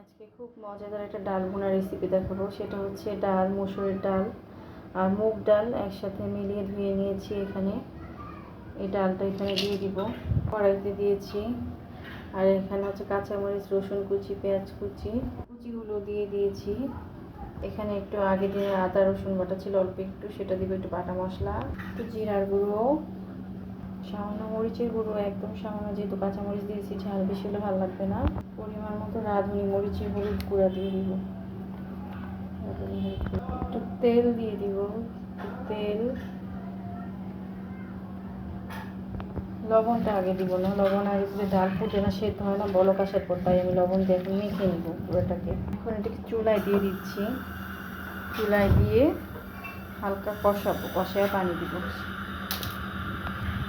আজকে খুব মজাদার একটা ডাল ভুনা রেসিপি দেখাবো। সেটা হচ্ছে ডাল, মসুরের ডাল আর মুগ ডাল একসাথে মিলিয়ে ধুয়ে নিয়েছি এখানে। এই ডালটা এখানে দিয়ে দিব। কড়াইতে দিয়েছি। আর এখানে হচ্ছে কাঁচামরিচ, রসুন কুচি, পেঁয়াজ কুচি। কুচিগুলো দিয়ে দিয়েছি। এখানে একটু আগে দিয়ে আদা, রসুন বাটা ছিল, অল্প একটু। সেটা দিব একটু বাটা মশলা। একটু জিরার গুঁড়ো। সামান্য মরিচের গুঁড়ো, একদম সামান্য যেহেতু কাঁচামরিচ দিয়েছি, ঝাল বেশি হলে ভালো লাগবে না। পরিমাণ মতো রাঁধুনি, মরিচের হলুদ গুঁড়া দিয়ে দিব। একটু তেল দিয়ে দিব তেল। লবণটা আগে দিব না লবণ আগে দিলে ডাল ফুটে না, সেদ্ধ হয় না, বলক আসার পর তাই আমি লবণ দিয়ে এখন মেখে নিব পুরোটাকে এখন এটাকে চুলায় দিয়ে দিচ্ছি। চুলায় দিয়ে হালকা কষাবো, কষায় পানি দিব।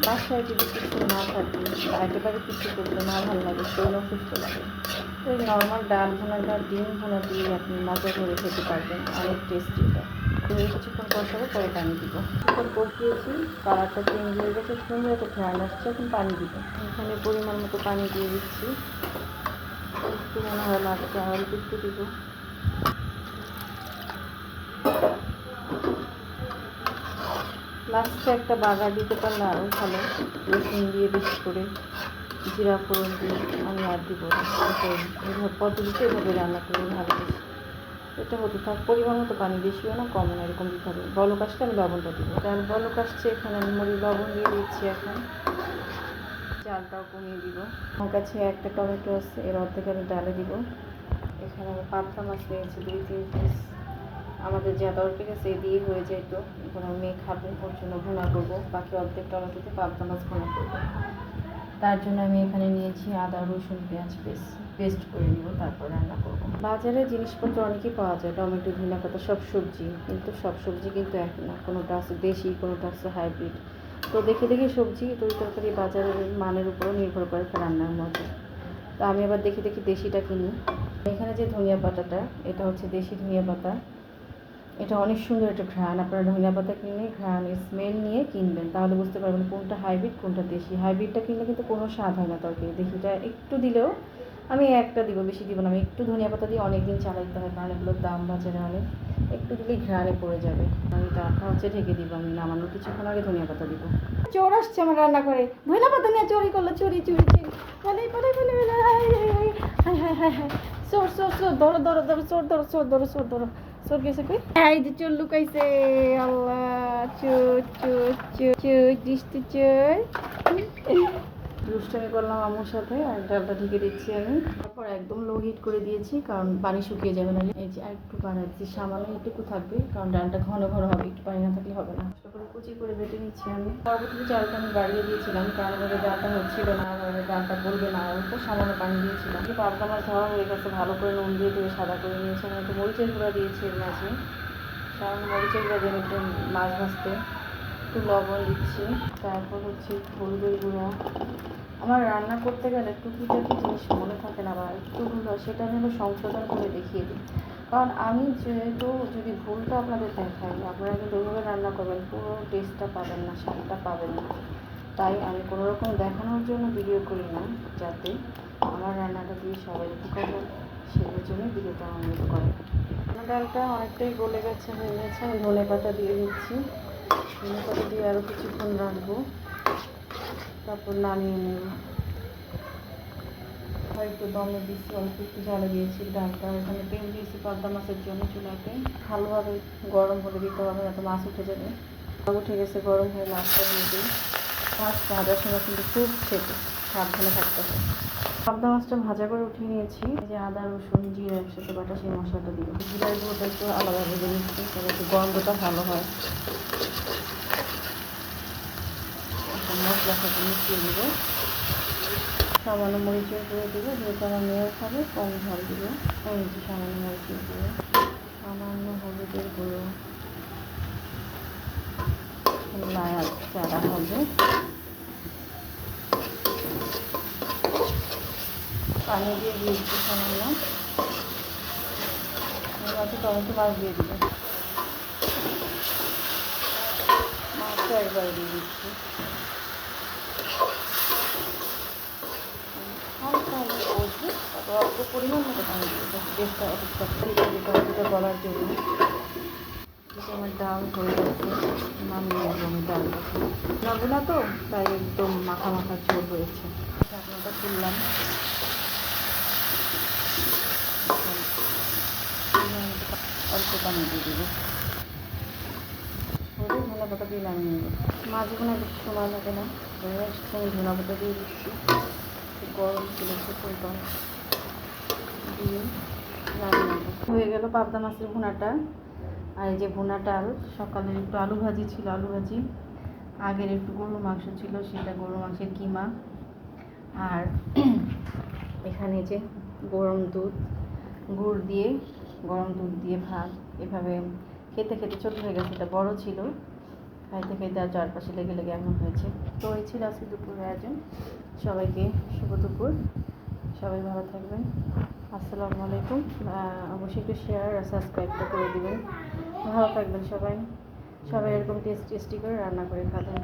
বাসায় যদি কিছু না থাকে বা একেবারে কিছু করতে না ভালো লাগে শরীর অসুস্থ লাগে। ওই নর্মাল ডাল ভুনাটা ডিম ভুনা দিয়ে আপনি মজা করে খেতে পারবেন, অনেক টেস্টি এটা। দিয়ে কিছুক্ষণ কষাবো পরে পানি দিব। কিছুক্ষণ কষিয়েছি কালারটা চেঞ্জ হয়ে গেছে, সুন্দর একটা ঘ্রাণ আসছে, এখন পানি দিব। এখানে পরিমাণ মতো পানি দিয়ে দিচ্ছি। একটু মনে হয় লাগছে অল্প একটু দিব। লাস্টে একটা বাগার দিতে পারলে আরও ভালো। রসুন দিয়ে বেশি করে জিরা ফোড়ন দিয়ে আমি আর দিব পদ্ধতিতে এভাবে রান্না করে ভালো এটা হতে থাক, পরিমাণ মতো পানি বেশিও না কম না, এরকম দিতে হবে। বলক আসলে আমি লবণটা দিব। ডাল বলক আসছে, এখানে আমি মরি লবণ দিয়ে দিচ্ছি এখন। চালটাও কমিয়ে দিব। আমার কাছে একটা টমেটো আছে, এর অর্ধেক আমি ডালে দিব। এখানে আমি পাতলা মাছ নিয়েছি, দুই তিন পিস। আমাদের যা দরকার আছে দিয়ে হয়ে যায় তো। এখন মেয়ে খাবে, ওর জন্য ভুনা করব বাকি অর্ধেক টমেটোতে পাবদা মাছ ভুনা করব তার জন্য আমি এখানে নিয়েছি আদা, রসুন, পেঁয়াজ পেস্ট পেস্ট করে নিব, তারপর রান্না করব। বাজারে জিনিসপত্র অনেকই পাওয়া যায়, টমেটো, ধনিয়া পাতা, সব সবজি, কিন্তু সব সবজি কিন্তু এক না, কোনোটা আছে দেশি, কোনোটা আছে হাইব্রিড তো দেখে দেখে সবজি তরি তরকারি বাজারের মানের উপরও নির্ভর করে রান্নার মতো তো আমি আবার দেখে দেখি দেশিটা কিনি। এখানে যে ধনিয়া পাতাটা, এটা হচ্ছে দেশি ধনিয়া পাতা। এটা অনেক সুন্দর একটা ঘ্রাণ। আপনারা ধনিয়া পাতা কিনে ঘ্রাণ স্মেল নিয়ে কিনবেন। তাহলে বুঝতে পারবেন কোনটা হাইব্রিড কোনটা দেশি। হাইব্রিডটা কিনলে কিন্তু কোনো স্বাদ হয় না তরকারি দেশিটা একটু দিলেও আমি একটা দিব, বেশি দিব না। আমি একটু ধনিয়া পাতা দিয়ে অনেক দিন চালাইতে হয়, কারণ এগুলোর দাম বাজারে অনেক। একটু দিলেই ঘ্রাণে পড়ে যাবে। আমি ডালটা হচ্ছে ঢেকে দিব, আমি নামানোর কিছুক্ষণ আগে ধনিয়া পাতা দিব। চোর আসছে আমার রান্না করে ধনিয়া পাতা নিয়ে চুরি করল, চুরি চুরি চুরি। বলে হাই হাই হাই হাই চোর চোর চোর, ধরো ধরো ধরো, চোর ধরো চোর ধরো চোর, ধরো। চোর গেছে কই? এই যে চোর লুকাইছে আল্লাহ চোর চোর চোর চোর দৃষ্টি চোর। দুষ্টামি করলাম আমার সাথে, আর ডালটা ঢেকে দিচ্ছি আমি। তারপর একদম লো হিট করে দিয়েছি, কারণ পানি শুকিয়ে যাবে না। এই যে একটু বাড়াচ্ছি সামান্য একটুকু থাকবে, কারণ ডালটা ঘন ঘন হবে, একটু পানি না থাকলে হবে না। করে কুচি করে বেটে নিচ্ছি আমি। পরবর্তীতে চালটা আমি বাড়িয়ে দিয়েছিলাম, কারণ ওদের ডালটা হচ্ছিল না আর ডালটা বলবে না, অল্প সামান্য পানি দিয়েছিলাম। যে পাবদা মাছ ধোয়া হয়ে গেছে, ভালো করে নুন দিয়ে দিয়ে সাদা করে নিয়েছি। আমি একটু মরিচের গুঁড়া দিয়েছি এর মাঝে। কারণ মরিচের গুঁড়া দিয়ে একটু মাছ ভাজতে। একটু লবণ দিচ্ছি, তারপর হচ্ছে হলুদের গুঁড়া। আমার রান্না করতে গেলে টুকিটাকি জিনিস মনে থাকে না বা একটু ভুল হয়, সেটা আমি সংশোধন করে দেখিয়ে দিই। কারণ আমি যেহেতু যদি ভুলটা আপনাদের দেখাই, আপনারা কিন্তু ওইভাবে রান্না করবেন, পুরো টেস্টটা পাবেন না, স্বাদটা পাবেন না। তাই আমি কোনো রকম দেখানোর জন্য ভিডিও করি না, যাতে আমার রান্নাটা দিয়ে সবাই উপকার সেই জন্য ভিডিওটা আমার করে। ডালটা অনেকটাই গলে গেছে, হয়ে গেছে, আমি ধনে পাতা দিয়ে দিচ্ছি। ধনে দিয়ে আরও কিছুক্ষণ রাখব। তারপর নামিয়ে নেব। হয়তো দমে দিচ্ছি, অল্প একটু জ্বালা দিয়েছি ডালটা। এখানে তেল দিয়েছি পাবদা মাছের জন্য চুলাতে। ভালোভাবে গরম হলে দিতে হবে না তো মাছ উঠে যাবে। মাছ উঠে গেছে, গরম হয়ে মাছটা দিয়ে দিই। মাছ ভাজার সময় কিন্তু খুব ছেটে সাবধানে থাকতে হবে। পাবদা মাছটা ভাজা করে উঠিয়ে নিয়েছি। এই যে আদা, রসুন, জিরা একসাথে বাটা, সেই মশলাটা দিব। জিরার গুঁড়োটা একটু আলাদা ভেজে নিচ্ছি একটু গন্ধটা ভালো হয়। মশলার সাথে মিশিয়ে দিব। সামান্য মরিচের গুঁড়ো দিব যেহেতু আমার মেয়েও খাবে কম ঝাল দিব। যে সামান্য মরিচের গুঁড়ো, সামান্য হলুদের গুঁড়ো। লাল চারা হবে। পানি দিয়ে দিয়ে দিচ্ছি সামান্য এবার টমেটো মাছ দিয়ে দিব মাছটা একবারে দিয়ে দিচ্ছি। অল্প পরিমাণ মতো পানি দিয়েছি গ্যাসটা অপেক্ষা অতটা গলার জন্য। আমার ডাল হয়ে গেছে, নামিয়ে নেব আমি ডালটাকে। নাবো না তো, তাই একদম মাখা মাখা ঝোল হয়েছে। ঢাকনাটা খুললাম। দিয়ে দেবো। হলুদ ধনে পাতা দিয়ে নামিয়ে নেব। কোনো বেশি সময় লাগে না। সঙ্গে ধনে পাতা দিয়ে দিচ্ছি। একটু গরম ছিল ফুলটা দিয়ে নামিয়ে হয়ে গেল পাবদা মাছের ভুনাটা। আর এই যে ভুনা ডাল, সকালের একটু আলু ভাজি ছিল, আলু ভাজি। আগের একটু গরুর মাংস ছিল, সেটা গরুর মাংসের কিমা। আর এখানে যে গরম দুধ, গুড় দিয়ে গরম দুধ দিয়ে ভাত, এভাবে খেতে খেতে ছোট হয়ে গেছে, এটা বড় ছিল। খাইতে খাইতে আর চারপাশে লেগে লেগে এমন হয়েছে। তো এই ছিল আজকে দুপুরের আয়োজন। সবাইকে শুভ দুপুর। সবাই ভালো থাকবেন। আসসালামু আলাইকুম। অবশ্যই একটু শেয়ার আর সাবস্ক্রাইবটা করে দিবেন। ভালো থাকবেন সবাই। সবাই এরকম টেস্টি টেস্টি করে রান্না করে খাবেন।